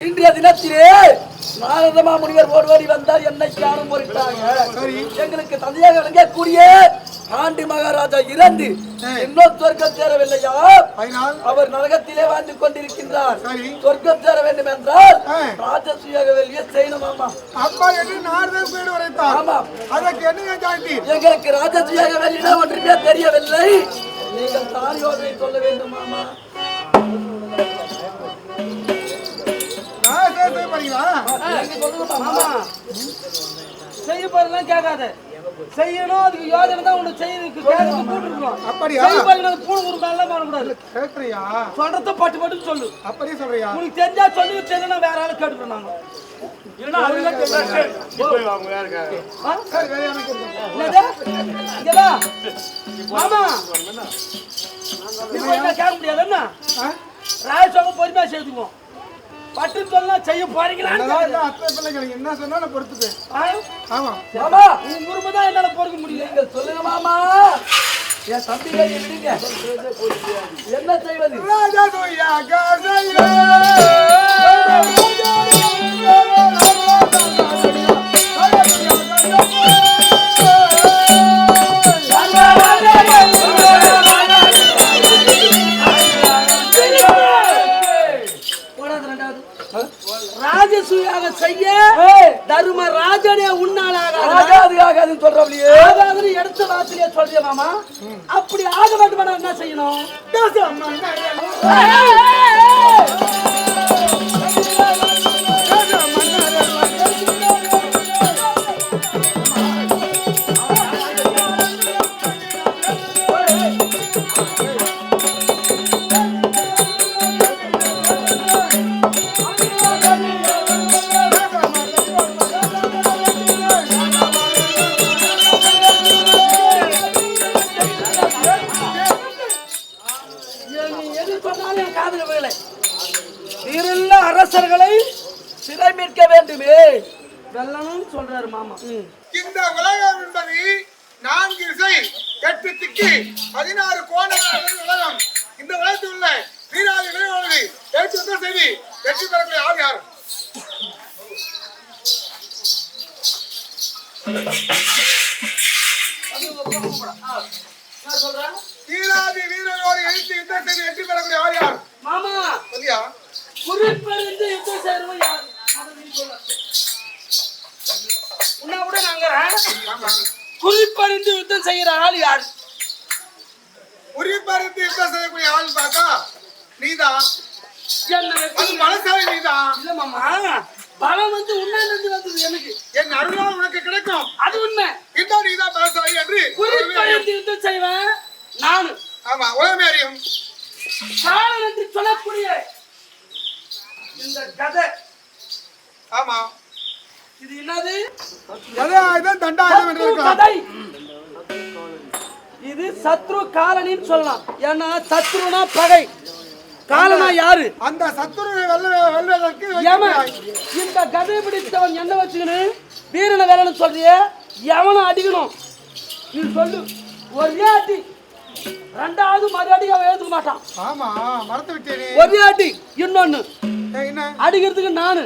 இன்றைய தினத்திலே நாரதமா முனிவர் ஓடுவாடி வந்தார். என்னை காணும் பொருட்டாங்க. எங்களுக்கு தந்தையாக விளங்கக்கூடிய ஆண்டி மகாராஜா இறந்து இன்னும் சொர்க்கம் சேரவில்லையா? அவர் நரகத்திலே வாழ்ந்து கொண்டிருக்கின்றார். சரி. சொர்க்கம் சேர வேண்டும் என்றால். ராஜசூயாக வெளியே செய்யணும் ஆமா. அப்பா என்று நாரதர் பேடு உரைத்தார். அதற்கு எங்களுக்கு ராஜசூயாக வெளியிட ஒன்றுமே தெரியவில்லை. நீங்கள் யோசனை சொல்ல வேண்டும் ஆமா. செய்ய போறதெல்லாம் கேட்காத செய்யணும் அதுக்கு யோஜனை தான் உனக்கு செய்யறதுக்கு கேட்கறது கூட்டிருக்கணும் அப்படியா? செய்ய போறீங்க பூணு குறுக்காலாம் பண்ணக்கூடாது கேட்கறியா சொல்றத பட்டு பட்டு சொல்லு அப்படியே சொல்றியா உனக்கு தெரிஞ்சா சொல்லு தெரியலனா வேற ஆளு கேட்டுக்கணும் நாங்க இல்லைன்னா வேற கேட்க முடியாது என்ன? ராஜசோகம் பொறுமையா செய்துக்குவோம் பட்டு சொல்லலாம் செய்ய போறீங்களா என்ன சொன்னா நான் பொறுத்துப்பேன். ஆமா. மாமா உங்க முருமை தான் என்னால பொறுக்க முடியல சொல்லுங்க மாமா. என் விடுங்க. என்ன செய்வது? ஆகாதுன்னு சொல்றவளையே? ஆகாதுன்னு எடுத்த வார்த்தையிலே சொல்றிய மாமா? அப்படி ஆக வேண்டுமானா என்ன செய்யணும்? அம்மா. விழலை இருள்ள அரசர்களை சிறை மீட்க வேண்டுமே. வெல்லணும்னு சொல்றாரு மாமா. இந்த உலகம் என்பது நான்கு இசை எட்டு திக்கு பதினாறு கோணங்கள் உலகம். இந்த உலகத்தில் உள்ள வீராதி விளையாடுவது எழுத்து வந்த செய்தி. வெற்றி பெறக்கூடிய ஆள் யார்? வீராதி வீரரோடு எழுத்து யுத்த செய்தி வெற்றி பெறக்கூடிய ஆள் யார்? மாமா! சரியா குறிப்பறிந்து யுத்தம் செய்யறவன் யார். உன்னை கூட நாங்க குறிப்பறிந்து யுத்தம் செய்யற ஆள் யார்? உரிப்பறித்து யுத்தம் செய்யக்கூடிய ஆள் பார்த்தா நீதான் அது மனசாவி நீதான் இல்ல மாமா பலம் வந்து உண்மையிலிருந்து வந்தது எனக்கு. என் அருளால் உனக்கு கிடைக்கும். அது உண்மை. இதான் நீதான் மனசாவி என்று குறிப்பறிந்து யுத்தம் செய்வேன் நானு. ஆமா உலகமே அறியும் சொல்லக்கூடிய இந்த கதை. ஆமா. இது என்னது? கதாயுதம் தண்டாயுதம் என்று கதை. இது சத்ரு காலனின்னு சொல்லலாம். ஏன்னா சத்ருனா பகை. காலனா யாரு? அந்த சத்துருவை வெல்ல வெல்வதற்கு. இந்த கதை பிடித்தவன் என்ன வச்சுக்கணும் வீரனை வேலைன்னு சொல்றிய எவனும் அடிக்கணும். நீ சொல்லு. ஒரே அடி. ரெண்டாவது மறு அடி அவன் எழுதுக்க மாட்டான். ஆமா மறந்து விட்டேனே. ஒரே அடி இன்னொன்னு. என்ன? அடிக்கிறதுக்கு நானு.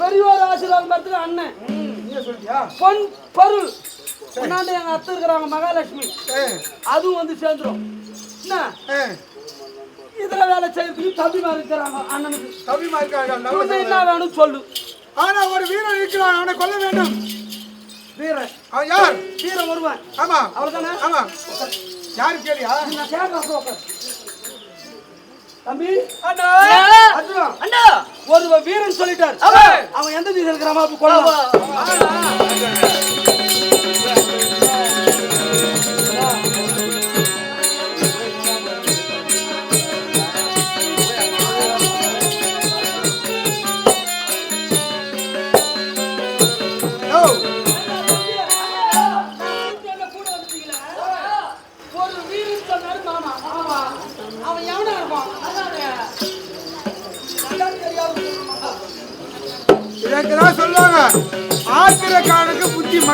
பெரியோர் ஆசீர்வாதம் பெறதுக்கு அண்ணன். பொன் பொருள். முன்னாடி எங்க அத்தை இருக்கிறாங்க மகாலட்சுமி. அதுவும் வந்து சேர்ந்துரும். என்ன? இதுல வேலை செய்யறதுக்கு தம்பிமா இருக்கிறாங்க அண்ணனுக்கு. நல்ல உனக்கு என்ன. வேணும் சொல்லு. ஆனா ஒரு வீரன் இருக்கிறான் அவனை கொல்ல வேண்டும். வீரன். அவன் யார்? வீரன் வருவான் ஆமா. அவ்வளவுதானே ஆமா. யாரு கேளியா நான் உட்கார். தம்பி? அண்ணா! அர்ஜுனா, அண்ணா! ஒரு வீரன் சொல்லிட்டார். அவன் எந்த திசையில் இருக்கிறாமா அப்ப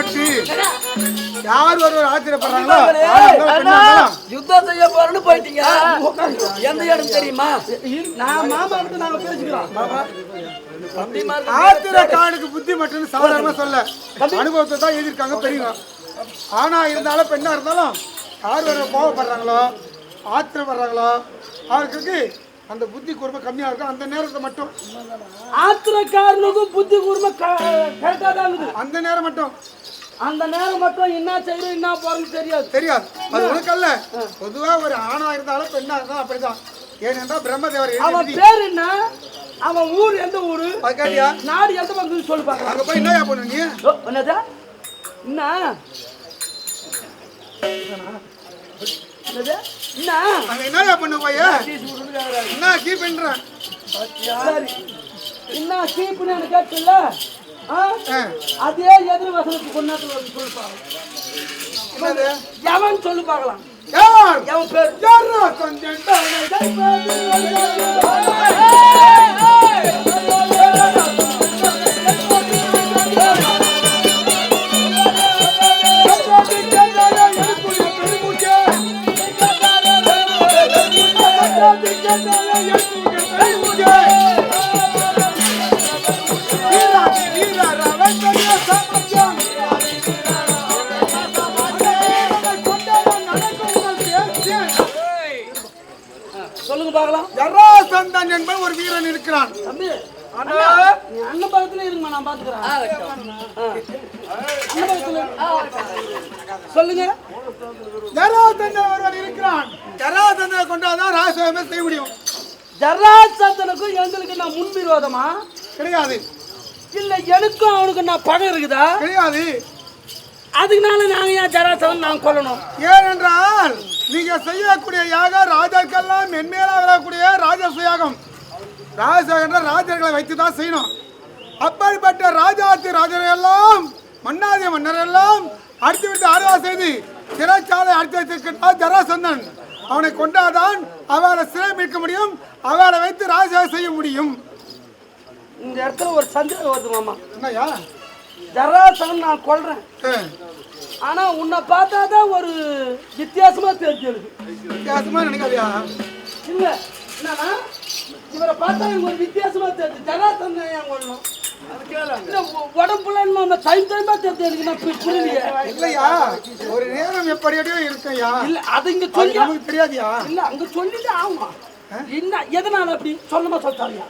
மட்டு யார் ஒருவர் இருந்தாலும், யுத்தம் செய்ய போறேன்னு போயிட்டீங்க. எந்த இடம் தெரியுமா? நான் மாமா கிட்ட நாங்க பேசிக்கிறோம். தம்பி மாதிரி ஆத்திர கானுக்கு புத்தி மட்டும் சாதாரணமா சொல்ல. அனுபவத்தை தான் எழுதியிருக்காங்க பெரியவங்க. ஆனா இருந்தாலும் பெண்ணா இருந்தாலும் யார் வர கோவப்படுறாங்களோ ஆத்திரப்படுறாங்களோ அவருக்கு அந்த புத்தி கூர்மை கம்மியா இருக்கும் அந்த நேரத்தை மட்டும். ஆத்திரக்காரனுக்கும் புத்தி கூர்மை கரெக்டா தான் இருக்குது. அந்த நேரம் மட்டும். அந்த நேரம் மட்டும் என்ன செய்யணும் என்ன போறோம்னு தெரியாது. தெரியாது. அது உனக்கல்ல. பொதுவா ஒரு ஆணா இருந்தாலும் பெண்ணா இருந்தாலும் அப்படிதான். ஏனென்றால் பிரம்மதேவர் அவன் பேர் என்ன? அவன் ஊர் எந்த ஊரு? நாடு எந்த பக்கம் சொல்லி பாக்கலாம் அங்க போய் என்னயா பண்ணு நீ? என்னதா? என்ன? என்ன பண்ணு போய் என்ன கீப் பண்றேன் என்ன சீப்புன்னு எனக்கு கேட்கல. அதே எதிர் வசனத்துக்கு கொண்டாந்து வந்து சொல்லி பார்க்கலாம் என்னது எவன் சொல்லி பார்க்கலாம் எவன் பேர் கொஞ்சம் சொல்லுங்க பார்க்கலாம். ஜராசந்தன் என்பவன் ஒரு வீரன் இருக்கிறான். தம்பி அண்ணன் பக்கத்துல இருங்கம்மா நான் பாத்துக்கிறேன். சொல்லுங்க. ஜராசந்தன் ஒருவன் இருக்கிறான். ஜராசந்தனை கொண்டாதான் ராஜசேவமே செய்ய முடியும். ஜராசந்தனுக்கும் எங்களுக்கு நான் முன்விரோதமா கிடையாது. இல்ல எனக்கும் அவனுக்கு நான் பகை இருக்குதா? கிடையாது. அதுக்குனால நாங்க ஏன் ஜராசந்தன் நான் கொல்லணும்? ஏனென்றால் நீங்க செய்யக்கூடிய யாகம் ராஜாக்கெல்லாம் மென்மேலாக வரக்கூடிய ராஜா என்ற ராஜர்களை வைத்து தான் செய்யணும். அப்படிப்பட்ட ராஜாத்தி ராஜர்கள் எல்லாம் மன்னாதிய மன்னர் எல்லாம் அடித்து விட்டு ஆர்வா செய்து சிறைச்சாலை அடித்து வைத்திருக்கிறார் ஜராசந்தன். அவனை கொண்டாதான் அவரை சிறை மீட்க முடியும் அவரை வைத்து ராஜா செய்ய முடியும். இந்த இடத்துல ஒரு சந்தேகம் வருது மாமா. என்னய்யா? ஜராசந்தன் நான் கொல்றேன். ஏ, ஆனா உன்னை பார்த்தா தான் ஒரு வித்தியாசமா தெரிஞ்சு எனக்கு வித்தியாசமா நினைக்காதியா? இல்ல என்னன்னா இவரை பார்த்தா எனக்கு ஒரு வித்தியாசமா தெரிஞ்சு ஜராசந்தன் ஏன் உ- உடம்புல நம்ம டைம் டைமா தெரிஞ்சு எனக்கு நான் பு- புரியலையே. இல்லையா? ஒரு நேரம் எப்படியோ இல்ல அது இங்க சொல்லி நமக்கு தெரியாதியா? இல்ல அங்க சொல்லிட்டு ஆமா என்ன எதனால அப்படி? சொல்லமா சொல்லிட்டாங்க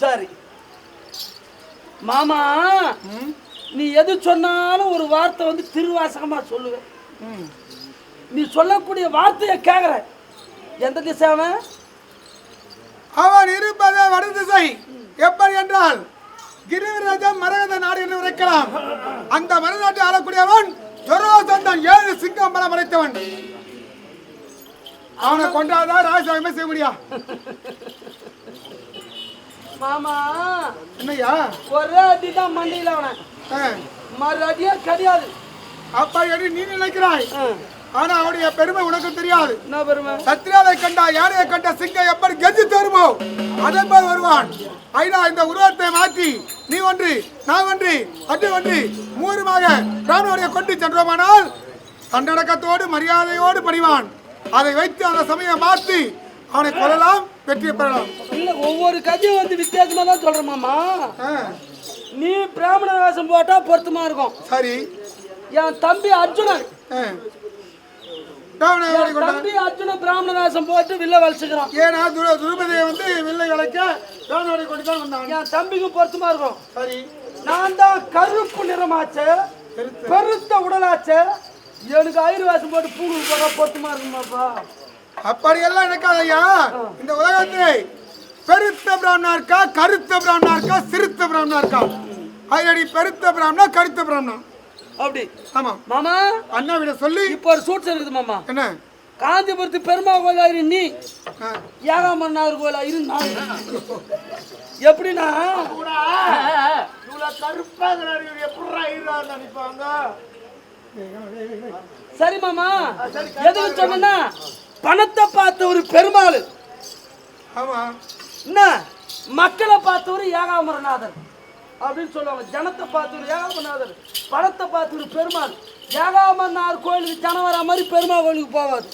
சரி. மாமா நீ எது சொன்னாலும் ஒரு வார்த்தை வந்து திருவாசகமா சொல்லுவேன் நீ சொல்லக்கூடிய வார்த்தையை கேக்குற. எந்த திசை அவன்? அவன் இருப்பதே வட திசை எப்படி என்றால் கிரிவராஜன் மரகத நாடு என்று உரைக்கலாம். அந்த மரநாட்டை ஆளக்கூடியவன் ஜொரோசந்தன் ஏழு சிங்கம் பலம் அடைத்தவன் அவனை கொண்டாதான் ராஜாகமே செய்ய முடியா? மாமா என்னய்யா ஒரே அடி தான் மண்டியில் அவனை. ஆ, மறு அடியே கிடையாது. அப்படி என்று நீ நினைக்கிறாய். ஆனா அவனுடைய பெருமை உனக்கு தெரியாது. என்ன பெருமை? சத்ரியாவை கண்டா யானையை கண்ட சிங்கம் எப்படி கெஞ்சி தருமோ அதே போல் வருவான். ஐநா இந்த உருவத்தை மாற்றி நீ ஒன்று நான் ஒன்று அன்று ஒன்று மூருமாக ராமனுடைய கொண்டு சென்றோமானால் தண்டடக்கத்தோடு மரியாதையோடு பணிவான். அதை வைத்து அந்த சமயம் மாற்றி அவனை கொல்லலாம் வெற்றி பெறலாம். இல்ல ஒவ்வொரு கதையும் வந்து வித்தியாசமா தான் சொல்றேன் மாமா. ஆ, நீ பிராமண வேஷம் போட்டா பொருத்தமா இருக்கும். சரி. என் தம்பி அர்ஜுனன் தம்பி அர்ஜுனன் பிராமண வேஷம் போட்டு வில்ல வலிச்சுக்கிறான். ஏன்னா துரு துருபதியை வந்து வில்லை கலைக்க ராவணனை கொண்டு தான் வந்தான். என் தம்பிக்கு பொருத்தமா இருக்கும். சரி. நான் தான் கருப்பு நிறமாச்சு பெருத்த. உடலாச்சு எனக்கு ஆயிரம் வேஷம் போட்டு பூணு போட பொருத்தமா இருக்குமாப்பா? அப்படியெல்லாம் நினைக்காதய்யா இந்த உலகத்தை பெருத்த பிராமணா இருக்கா கருத்த பிராமணா இருக்கா சிறுத்த பிராமணா இருக்கா? அதடி பெருத்த பிராமணா கருத்த பிராமணா அப்படி. ஆமா. மாமா. அண்ணாவிட சொல்லி. இப்போ ஒரு சூட்ஸ் இருக்குது மாமா. என்ன? காஞ்சிபுரத்து பெருமா கோயிலா இரு நீ. ஏகாமன்னார் கோயிலா இரு நான். எப்படின்னா? சரி மாமா. எதுக்கு சொன்னா பணத்தை பார்த்த ஒரு பெருமாள். ஆமா. என்ன? மக்களை பார்த்தவர் ஏகாமரநாதர் அப்படின்னு சொல்லுவாங்க. ஜனத்தை பார்த்தவர் ஏகாமரநாதர் பணத்தை பார்த்தவர் பெருமாள். ஏகாமரனார் கோயிலுக்கு ஜனம் வரா மாதிரி பெருமாள் கோயிலுக்கு போவாது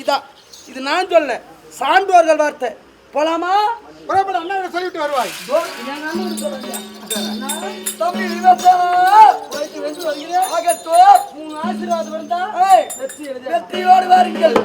இதான். இது நான் சொல்ல சான்றோர்கள் வார்த்தை. போலாமா? புறப்பட அண்ணா சொல்லிவிட்டு வருவாய். தம்பி ஆகட்டும். மூணு ஆசீர்வாதம் வெற்றியோடு வாருங்கள்.